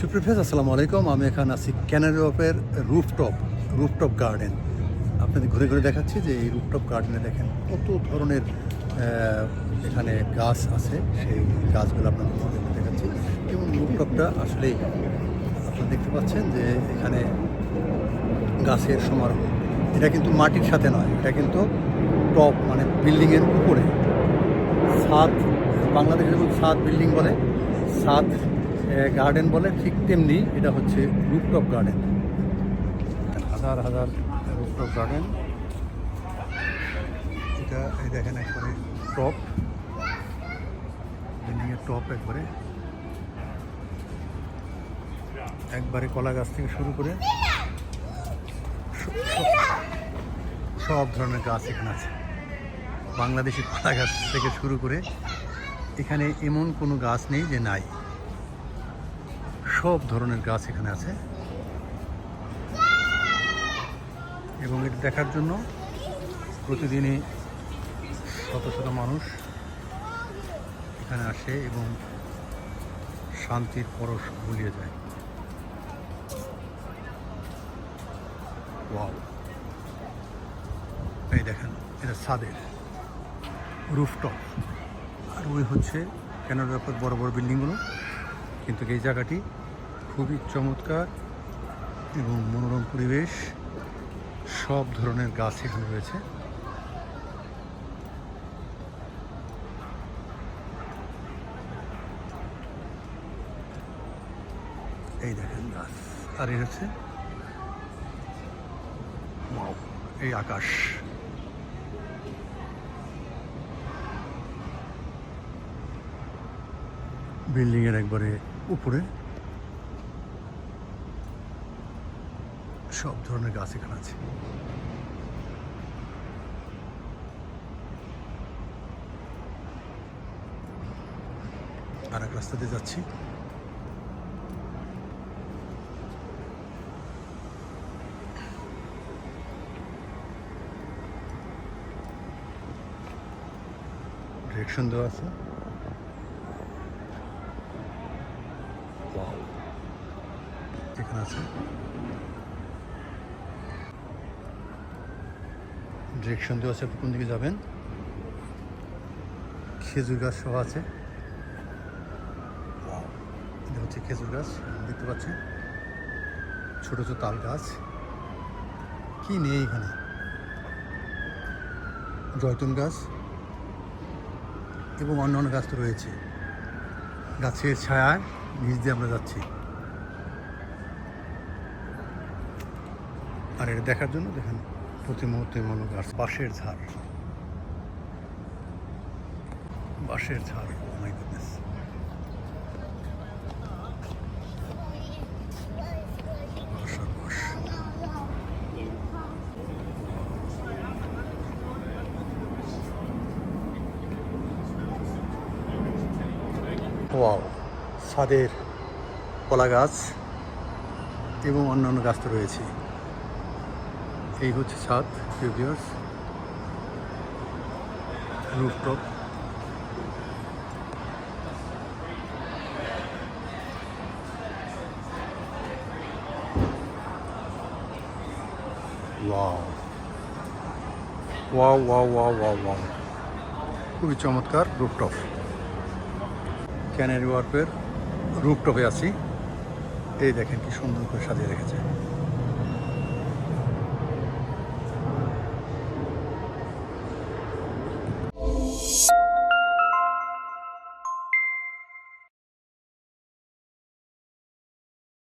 সুপ্রিফেস আসসালামু আলাইকুম। আমি এখানে আছি ক্যানারি অফের রুফটপ রুফটপ গার্ডেন আপনাদের ঘুরে ঘুরে দেখাচ্ছি যে এই রুফটপ গার্ডেনে দেখেন কত ধরনের এখানে গাছ আছে। সেই গাছগুলো আপনাদের দেখাচ্ছি। এবং রুফটপটা আসলে আপনারা দেখতে পাচ্ছেন যে এখানে গাছের সমারোহ। এটা কিন্তু মাটির সাথে নয়, এটা কিন্তু টপ মানে বিল্ডিংয়ের উপরে। সাত বাংলাদেশে যেমন সাত বিল্ডিং বলে। সাত গার্ডেন বলে ঠিক তেমনি এটা হচ্ছে রুপটপ গার্ডেন হাজার হাজার রুপটপ গার্ডেন এটা এই দেখেন একবারে টপ বিল্ডিংয়ের টপ একবারে। একবারে কলা গাছ থেকে শুরু করে সব ধরনের গাছ এখানে আছে। বাংলাদেশি কলা গাছ থেকে শুরু করে এখানে এমন কোনো গাছ নেই যে নাই। সব ধরনের গাছ এখানে আছে। এবং এটা দেখার জন্য প্রতিদিনই শত শত মানুষ এখানে আসে এবং শান্তির পরশ ভুলিয়ে যায়। এই দেখেন, এটা ছাদের রুফটপ। আর ওই হচ্ছে ক্যানাডার পর বড় বড় বিল্ডিংগুলো। কিন্তু এই জায়গাটি খুবই চমৎকার এবং মনোরম পরিবেশ। সব ধরনের গাছ এখানে রয়েছে। এই দেখেন গাছ। আর এই হচ্ছে এই আকাশ। বিল্ডিংয়ের একবারে উপরে সব ধরনের গাছ এখানে আছে। আর এক রাস্তা দিয়ে যাচ্ছি। ডিরেকশন দেওয়া আছে। এখানে আছে। ডিরেকশন দেওয়া আছে কোন দিকে যাবেন? খেজুর গাছ সহ আছে। এটা হচ্ছে খেজুর গাছ দেখতে পাচ্ছেন ছোট ছোট তাল গাছ। কি নেই এখানে? জয়তুন গাছ এবং অন্যান্য গাছ তো রয়েছে। গাছের ছায়ায় নিচ দিয়ে আমরা যাচ্ছি। আর এটা দেখার জন্য দেখেন। প্রতি মুহূর্তে মনে গাছ বাঁশের ঝাড়। বাঁশের ঝাড়। ছাদের কলা গাছ এবং অন্যান্য গাছ তো রয়েছে। এই হচ্ছে ছাদ ভিউয়ার্স রুফটপ খুবই চমৎকার রুফটপ ক্যানারি ওয়ার্পের রুফটপে আছি। এই দেখেন কি সুন্দর করে সাজিয়ে রেখেছে।